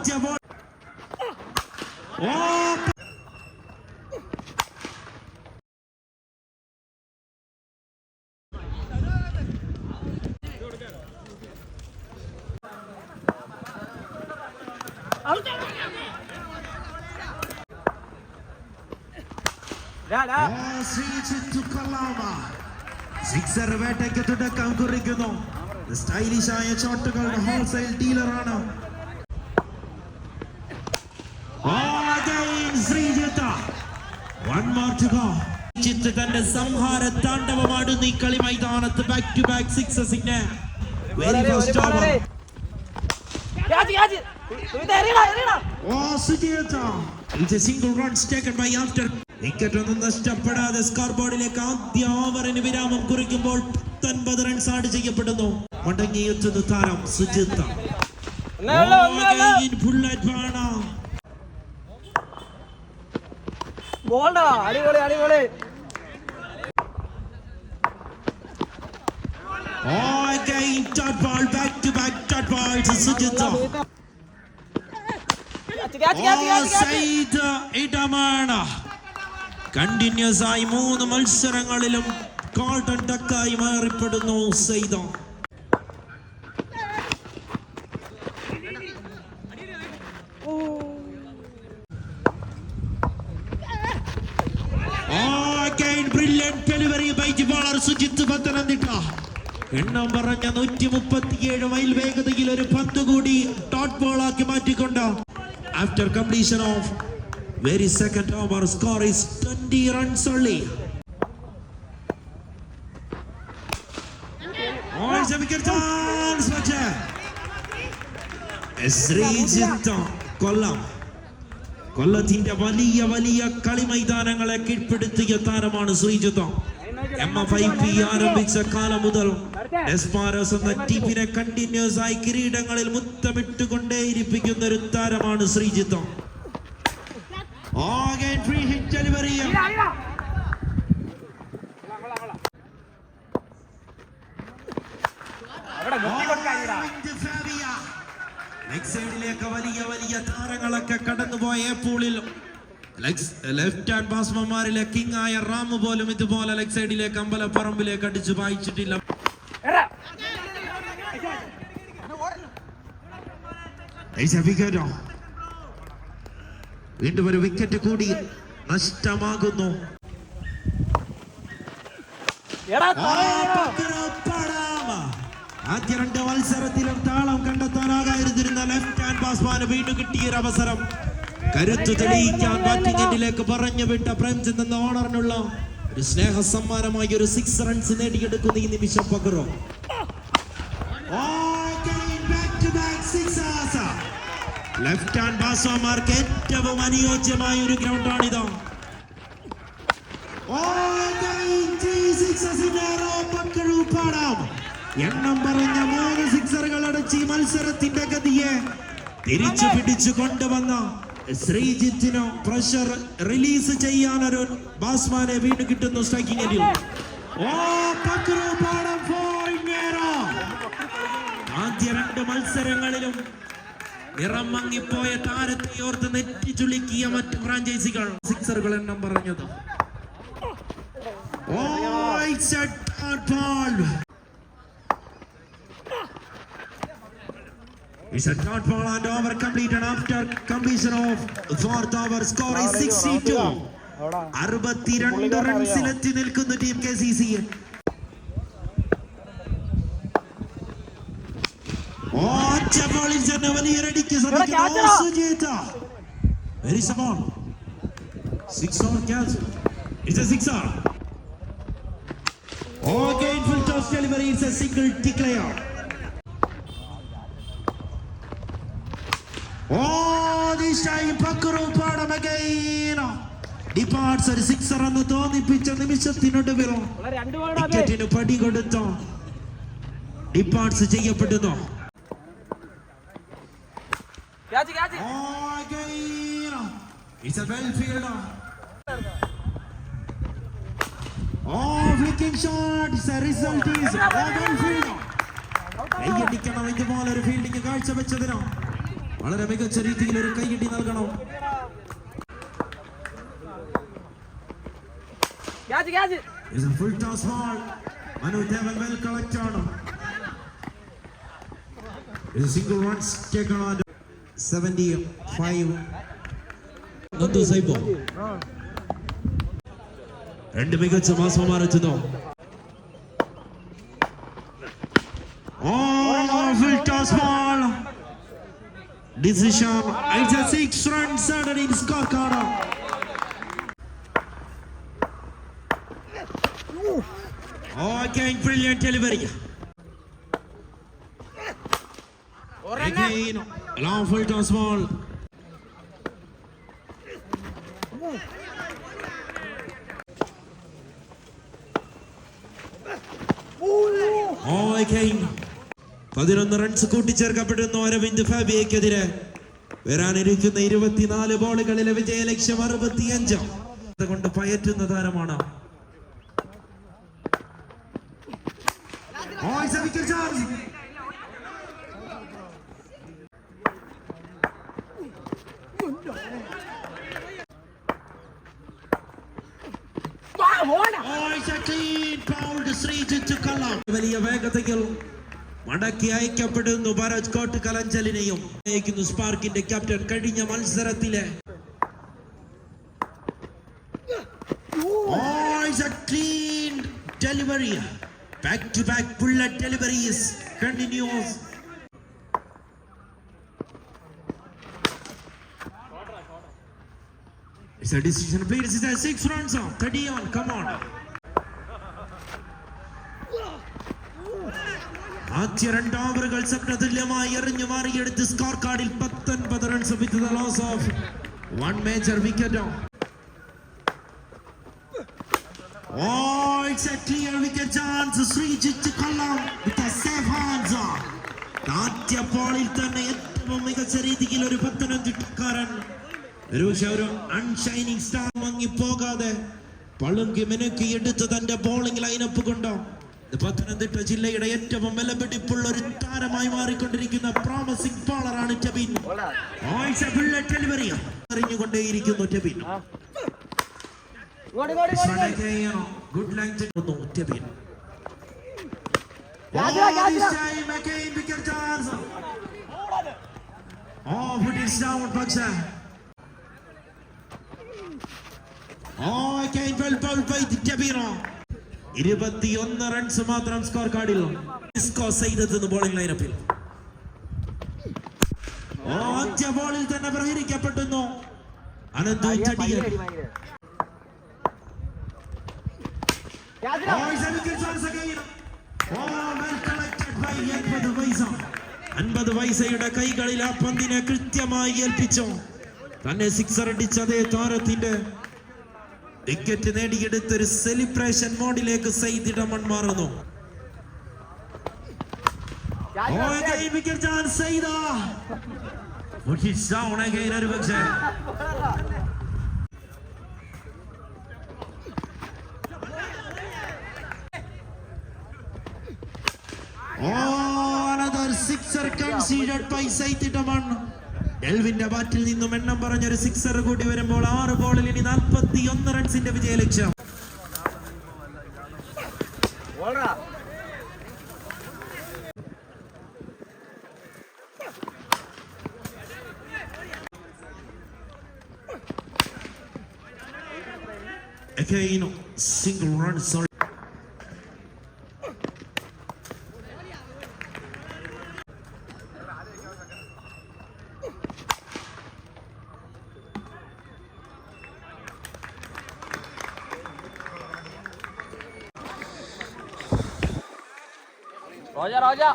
ഒറ്റ ball. Sixer വേട്ടയ്ക്ക് തുടക്കം കുറിക്കുന്നു സ്റ്റൈലിഷ് ആയ ഷോട്ടുകളുടെ ഹോൾസെയിൽ ഡീലറാണ് oh, again Sreejith. One more to go. Sreejith തന്റെ സംഹാര താണ്ഡവമാടുന്ന ഈ കളി മൈതാനത്ത് back to back സിക്സസിന് very first over single runs taken by after wicket ഒന്നും നഷ്ടപ്പെടാതെ സ്കോർ ബോർഡിലേക്ക് ആദ്യ ഓവറിന് വിരാമം കുറിക്കുമ്പോൾ പത്തൊൻപത് റൺസ് ആഡ് ചെയ്യപ്പെടുന്നു. മടങ്ങിയെത്തുന്ന താരം സുജിത്ത്. ഉള്ളൂ ബോൾഡാ അടിപൊളി അടിപൊളി. കണ്ടിന്യൂസ് ആയി മൂന്ന് മത്സരങ്ങളിലും ഗോൾഡൻ ടക്കായി മാറിപ്പെടുന്നു സെയ്ത Oh, again, brilliant delivery by the bowler Sujith Pathanamthitta. എണ്ണം പറഞ്ഞ നൂറ്റി മുപ്പത്തിയേഴ് മൈൽ വേഗതയിൽ ഒരു പന്ത് കൂടി ഡോട്ട് ബോളാക്കി മാറ്റിക്കൊണ്ട് after completion of very second over score is twenty runs only Sreejith Kollam. കൊല്ലത്തിന്റെ വലിയ വലിയ കളി മൈതാനങ്ങളെ കീഴ്പ്പെടുത്തിയ താരമാണ് Sreejith. M F I P ആരംഭിച്ച കാലം മുതൽ എസ്പാരസ് എന്ന ടീമിനെ കണ്ടിന്യൂസ് ആയി കിരീടങ്ങളിൽ മുത്തമിട്ടുകൊണ്ടേയിരിപ്പിക്കുന്ന ഒരു താരമാണ് Sreejith delivery. Into Fabia. Leg വലിയ വലിയ താരങ്ങളൊക്കെ കടന്നുപോയ പൂളിൽ ലെഫ്റ്റ് ഹാൻഡ് ബാസ്മന്മാരിലെ കിങ് ആയ റാം പോലും ഇതുപോലെ ലെഗ് സൈഡിലേക്ക് അമ്പലപ്പറമ്പിലേക്ക് അടിച്ചു വായിച്ചിട്ടില്ല. വീണ്ടും ഒരു വിക്കറ്റ് കൂടി നഷ്ടമാകുന്നു. ആദ്യ രണ്ട് മത്സരത്തിലും താളം കണ്ടെത്താനാകാതിരുന്ന ലെഫ്റ്റ് ഹാൻഡ് ബാസ്മാന് വീണ്ടും കിട്ടിയ അവസരം കരുത്തു തെളിയിക്കാൻ ബാറ്റിംഗിലേക്ക് പറഞ്ഞു വിട്ട പ്രേംചന്ദ് എന്ന ഓണറിനുള്ള ഒരു സ്നേഹ സമ്മാനമായി ഒരു സിക്സ് റൺസ് നേടിയെടുക്കുന്ന ഈ നിമിഷം പകരോ. ലെഫ്റ്റ് ഹാൻഡ് ബാസോമാർക്ക് ഏറ്റവും അനുയോജ്യമായ ഒരു ഗ്രൗണ്ടാണിത് എണ്ണം പറഞ്ഞ മൂന്ന് സിക്സറുകൾ അടച്ച് മത്സരത്തിന്റെ ഗതിയെ തിരിച്ചു പിടിച്ചു കൊണ്ടുവന്ന ശ്രീജിത്തിനോ പ്രഷർ റിലീസ് ചെയ്യാൻ ഒരു ബാസ്മാനെ വീണ്ടും കിട്ടുന്നു സ്ട്രൈക്കിംഗ് ഓ പാടം ആദ്യ രണ്ട് മത്സരങ്ങളിലും നിറം മങ്ങിപ്പോയ താരത്തെ ഓർത്ത് നെറ്റി ചുളിക്കിയ മറ്റ് ഫ്രാഞ്ചൈസികൾ സിക്സറുകൾ എണ്ണം പറഞ്ഞത്. ഓ a dot ball. It's a dot ball and over completed after completion of fourth over. Score is 62. അറുപത്തിരണ്ട് റൺസിലെത്തി നിൽക്കുന്നു ടീം കെ സി സി ഒറ്റ ബോളിൽ തന്നെ വലിയൊരടിക്ക് ശ്രമിക്കുന്നു six on single it's a six ആണ് Okay, full toss delivery. It's a single declare. Oh, this time Pakuru Padam again. Departs ഒരു sixer എന്ന് തോന്നിപ്പിച്ച നിമിഷത്തിനൊടുവിൽ ഉള്ള രണ്ട് വിക്കറ്റിന് പടി കൊടുത്തു ഡിപ്പാർട്സ് ചെയ്യപ്പെടുന്നു catch catch Oh, again. It's a well fielder. Oh, flicking shot. The result is a well fielder. കൈയടിക്കണം ഇതുപോലെ ഒരു ഫീൽഡിംഗ് കാഴ്ചവെച്ചതിനോ വളരെ മികച്ച രീതിയിൽ ഒരു കൈയിടി നൽകണം catch catch Is a full toss ball. Manu Devan well collected. Is a single runs taken on 75. Nandu Saibo. രണ്ട് മികച്ച മാസമാർ എത്തുന്നു ഓ full toss ball decision. It's a six runs Saturday. in scorecard. Okay, brilliant delivery. Again, long full toss ball. Oh, again. പതിനൊന്ന് runs കൂട്ടിച്ചേർക്കപ്പെടുന്നു അരവിന്ദ് ഫാബിയക്കെതിരെ വരാനിരിക്കുന്ന ഇരുപത്തിനാല് ബോളുകളിലെ വിജയ ലക്ഷ്യം അറുപത്തിയഞ്ച്. അതുകൊണ്ട് പയറ്റുന്ന താരമാണ്. വലിയ വേഗതയിൽ മടക്കി അയക്കപ്പെടുന്നു ഭരത് കോട്ട് കലഞ്ചലിനെയും അയക്കുന്നു സ്പാർക്കിന്റെ ക്യാപ്റ്റൻ കഴിഞ്ഞ മത്സരത്തിലെ Oh, it's a clean delivery. Back to back bullet deliveries continues. It's a decision played. This is a six runs on 30 on. Come on. ആദ്യ രണ്ട് ഓവറുകൾ സ്വപ്നതുല്യമായി എറിഞ്ഞു മാറിയെടുത്ത് സ്കോർ കാർഡിൽ പത്തൊൻപത് runs with the loss of one major wicket Oh, it's a clear wicket chance. Srijit Kallam with a safe hands. തന്നെ ഏറ്റവും മികച്ച രീതിയിൽ ഒരു പത്തനംതിട്ടക്കാരൻ രൂക്ഷ ഒരു അൺഷൈനിങ് സ്റ്റാർ പോകാതെ പളുങ്കി മിനുക്കി എടുത്ത് തന്റെ ബോളിംഗ് ലൈനപ്പ് കൊണ്ടോ പത്തനംതിട്ട ജില്ലയുടെ ഏറ്റവും വിലപിടിപ്പുള്ള ഒരു താരമായി മാറിക്കൊണ്ടിരിക്കുന്ന പ്രോമസിംഗ് ബോളറാണ് ടെബിൻ അറിഞ്ഞുകൊണ്ടേയിരിക്കുന്നു ടെബിൻ ഗുഡ് ലൈൻ ഇരുപത്തിയൊന്ന് റൺസ് മാത്രം സ്കോർ കാർഡിൽ സ്കോർ ചെയ്തെത്തുന്നു ബോളിംഗ് ലൈനപ്പിൽ ബോളിൽ തന്നെ പ്രഹരിക്കപ്പെട്ടുന്നു അനന്തു ചടിയൻ. അൻപത് പൈസയുടെ കൈകളിൽ ആ പന്തിനെ കൃത്യമായി ഏൽപ്പിച്ചു. തന്നെ സിക്സർ അടിച്ച അതേ താരത്തിന്റെ വിക്കറ്റ് നേടിയെടുത്ത് ഒരു സെലിബ്രേഷൻ മോഡിലേക്ക് മാറുന്നു Oh, Saida. Put it down again ഒരു പക്ഷേ Oh, another sixer conceded by സൈത്തിട്ടമൺ ഡെൽവിന്റെ ബാറ്റിൽ നിന്നും എണ്ണം പറഞ്ഞ ഒരു സിക്സർ കൂടി വരുമ്പോൾ ആറ് ബോളിൽ ഇനി നാൽപ്പത്തി ഒന്ന് റൺസിന്റെ വിജയ ലക്ഷ്യം. Again, single runs are Roja Roja